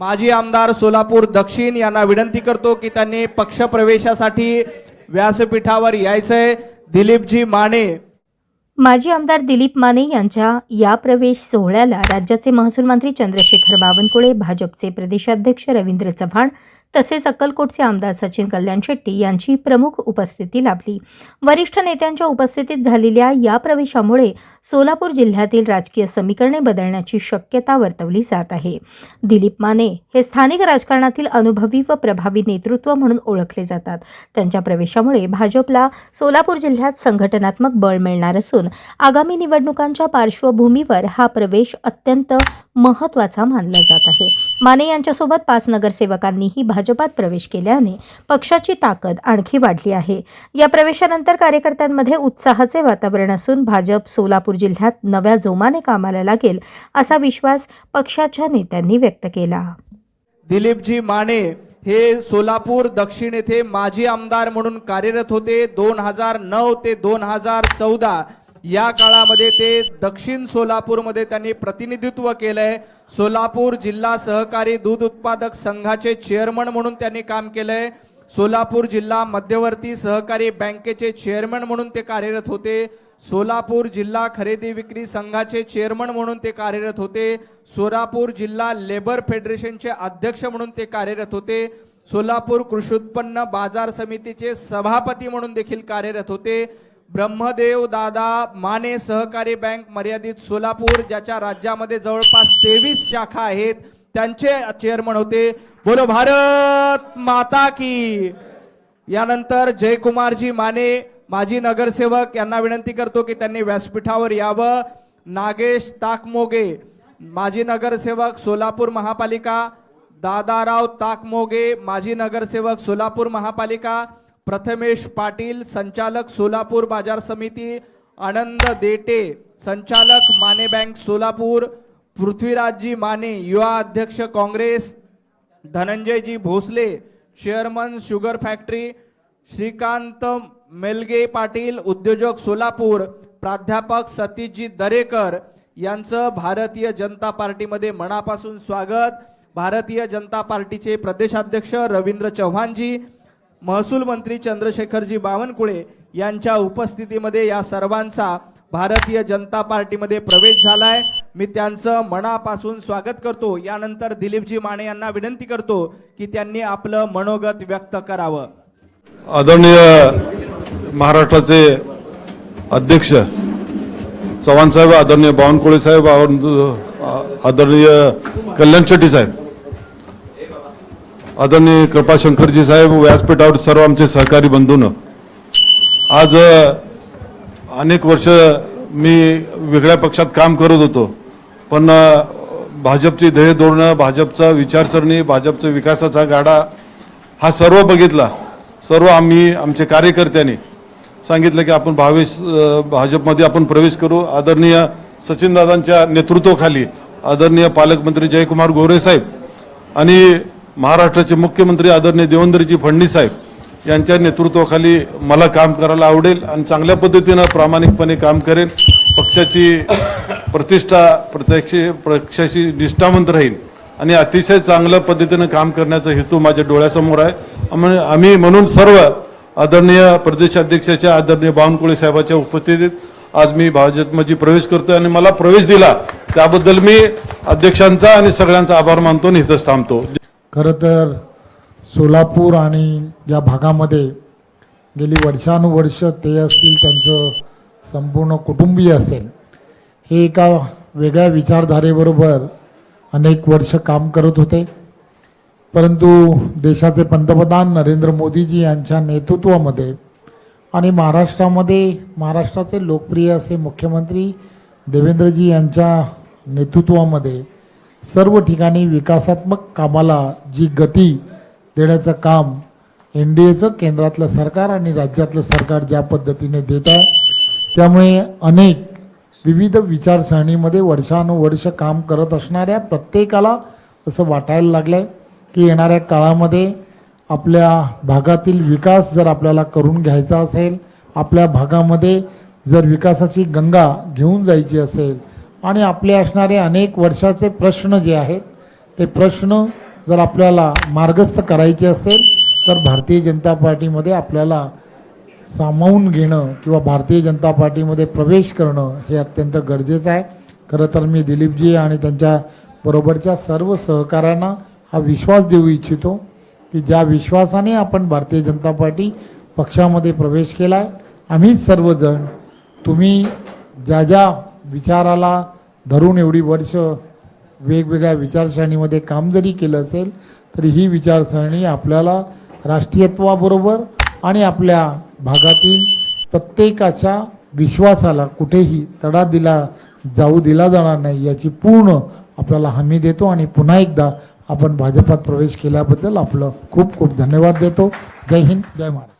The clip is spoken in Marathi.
माजी आमदार सोलापूर दक्षिण यांना विनंती करतो की त्यांनी पक्षप्रवेशासाठी व्यासपीठावर यायचंय. दिलीपजी माने. माजी आमदार दिलीप माने यांच्या या प्रवेश सोहळ्याला राज्याचे महसूल मंत्री चंद्रशेखर बावनकुळे भाजपचे प्रदेशाध्यक्ष रवींद्र चव्हाण तसेच अक्कलकोटचे आमदार सचिन कल्याण शेट्टी यांची प्रमुख उपस्थिती लाभली. वरिष्ठ नेत्यांच्या उपस्थितीत झालेल्या या प्रवेशामुळे सोलापूर जिल्ह्यातील राजकीय समीकरणे बदलण्याची शक्यता वर्तवली जात आहे. दिलीप माने हे स्थानिक राजकारणातील अनुभवी व प्रभावी नेतृत्व म्हणून ओळखले जातात. त्यांच्या प्रवेशामुळे भाजपला सोलापूर जिल्ह्यात संघटनात्मक बळ मिळणार असून आगामी निवडणुकांच्या पार्श्वभूमीवर हा प्रवेश अत्यंत महत्त्वाचा मानला जात आहे. माने यांच्यासोबत पाच नगरसेवकांनीही भाजपात प्रवेश केल्याने पक्षाची ताकद आणखी वाढली आहे. या प्रवेशानंतर कार्यकर्त्यांमध्ये उत्साहाचे वातावरण असून भाजप सोलापूर जिल्ह्यात नव्या जोमाने कामाला लागेल असा विश्वास पक्षाच्या नेत्यांनी व्यक्त केला. दिलीपजी माने हे सोलापूर दक्षिण येथे माजी आमदार म्हणून कार्यरत होते. दोन हजार नऊ ते दोन हजार चौदा या काळामध्ये ते दक्षिण सोलापूरमध्ये त्यांनी प्रतिनिधित्व केलंय. सोलापूर जिल्हा सहकारी दूध उत्पादक संघाचे चेअरमन म्हणून त्यांनी काम केलंय. सोलापूर जिल्हा मध्यवर्ती सहकारी बँकेचे चेअरमन म्हणून ते कार्यरत होते. सोलापूर जिल्हा खरेदी विक्री संघाचे चेअरमन म्हणून ते कार्यरत होते. सोलापूर जिल्हा लेबर फेडरेशनचे अध्यक्ष म्हणून ते कार्यरत होते. सोलापूर कृषी उत्पन्न बाजार समितीचे सभापती म्हणून देखील कार्यरत होते. ब्रह्मदेव दादा माने सहकारी बँक मर्यादित सोलापूर ज्याच्या राज्यामध्ये जवळपास तेवीस शाखा आहेत त्यांचे चेअरमन होते. बोलो भारत माता की. यानंतर जयकुमारजी माने माजी नगरसेवक यांना विनंती करतो की त्यांनी व्यासपीठावर यावं. नागेश ताकमोगे माजी नगरसेवक सोलापूर महापालिका. दादाराव ताकमोगे माजी नगरसेवक सोलापूर महापालिका. प्रथमेश पाटील संचालक सोलापूर बाजार समिती आनंद देटे संचालक माने बँक सोलापूर पृथ्वीराजजी माने युवा अध्यक्ष Congress धनंजयजी Bhosale chairman sugar factory Shrikant Melge Patil उद्योजक सोलापूर प्राध्यापक सतीशजी दरेकर यांचं भारतीय जनता पार्टीमध्ये मनापासून स्वागत. भारतीय जनता पार्टीचे प्रदेशाध्यक्ष रवींद्र चव्हाणजी महसूल मंत्री चंद्रशेखरजी बावनकुळे यांच्या उपस्थितीमध्ये या सर्वांचा भारतीय जनता पार्टीमध्ये प्रवेश झालाय. मी त्यांचं मनापासून स्वागत करतो. यानंतर दिलीपजी माने यांना विनंती करतो की त्यांनी आपलं मनोगत व्यक्त करावं. आदरणीय महाराष्ट्राचे अध्यक्ष चव्हाण साहेब आदरणीय बावनकुळे साहेब आदरणीय कल्याण शेट्टी साहेब आदरणीय कृपाशंकरजी साहेब व्यासपीठावर सर्व आमचे सहकारी बंधून आज अनेक वर्ष मी वेगळ्या पक्षात काम करत होतो पण भाजपची ध्येय धोरणं भाजपचा विचारसरणी भाजपचा विकासाचा गाडा हा सर्व बघितला सर्व आम्ही आमचे कार्यकर्त्यांनी सांगितलं की आपण भावेश भाजपमध्ये आपण प्रवेश करू. आदरणीय सचिनदादांच्या नेतृत्वाखाली आदरणीय पालकमंत्री जयकुमार गोरे साहेब आणि महाराष्ट्राचे मुख्यमंत्री आदरणीय देवेंद्रजी फडणवीस साहेब यांच्या नेतृत्वाखाली मला काम करायला आवडेल आणि चांगल्या पद्धतीनं प्रामाणिकपणे काम करेन. पक्षाची प्रतिष्ठा प्रत्यक्ष पक्षाशी निष्ठावंत राहील आणि अतिशय चांगल्या पद्धतीनं काम करण्याचा हेतू माझ्या डोळ्यासमोर आहे. आम्ही आम्ही म्हणून सर्व आदरणीय प्रदेशाध्यक्षाच्या आदरणीय बावनकुळे साहेबाच्या उपस्थितीत आज मी भाजपमध्ये प्रवेश करतोय आणि मला प्रवेश दिला. त्याबद्दल मी अध्यक्षांचा आणि सगळ्यांचा आभार मानतो आणि इथंच थांबतो. खरं तर सोलापूर आणि या भागामध्ये गेली वर्षानुवर्ष ते असतील त्यांचं संपूर्ण कुटुंबीय असेल हे एका वेगळ्या विचारधारेबरोबर अनेक वर्ष काम करत होते. परंतु देशाचे पंतप्रधान नरेंद्र मोदीजी यांच्या नेतृत्वामध्ये आणि महाराष्ट्रामध्ये महाराष्ट्राचे लोकप्रिय असे मुख्यमंत्री देवेंद्रजी यांच्या नेतृत्वामध्ये सर्व ठिकाणी विकासात्मक कामाला जी गती देण्याचं काम एन डी एचं केंद्रातलं सरकार आणि राज्यातलं सरकार ज्या पद्धतीने देत आहे त्यामुळे अनेक विविध विचारसरणीमध्ये वर्षानुवर्ष काम करत असणाऱ्या प्रत्येकाला असं वाटायला लागलं आहे की येणाऱ्या काळामध्ये आपल्या भागातील विकास जर आपल्याला करून घ्यायचा असेल आपल्या भागामध्ये जर विकासाची गंगा घेऊन जायची असेल आणि आपले असणारे अनेक वर्षाचे प्रश्न जे आहेत ते प्रश्न जर आपल्याला मार्गस्थ करायचे असेल तर भारतीय जनता पार्टीमध्ये आपल्याला सामावून घेणं किंवा भारतीय जनता पार्टीमध्ये प्रवेश करणं हे अत्यंत गरजेचं आहे. खरं तर मी दिलीपजी आणि त्यांच्या बरोबरच्या सर्व सहकाऱ्यांना हा विश्वास देऊ इच्छितो की ज्या विश्वासाने आपण भारतीय जनता पार्टी पक्षामध्ये प्रवेश केला आहे आम्हीच सर्वजण तुम्ही ज्या ज्या विचाराला धरून एवढी वर्ष वेगवेगळ्या विचारसरणीमध्ये काम जरी केलं असेल तरी ही विचारसरणी आपल्याला राष्ट्रीयत्वाबरोबर आणि आपल्या भागातील प्रत्येकाच्या विश्वासाला कुठेही तडा दिला जाऊ दिला जाणार नाही याची पूर्ण आपल्याला हमी देतो आणि पुन्हा एकदा आपण भाजपात प्रवेश केल्याबद्दल आपलं खूप खूप धन्यवाद देतो. जय हिंद जय महाराज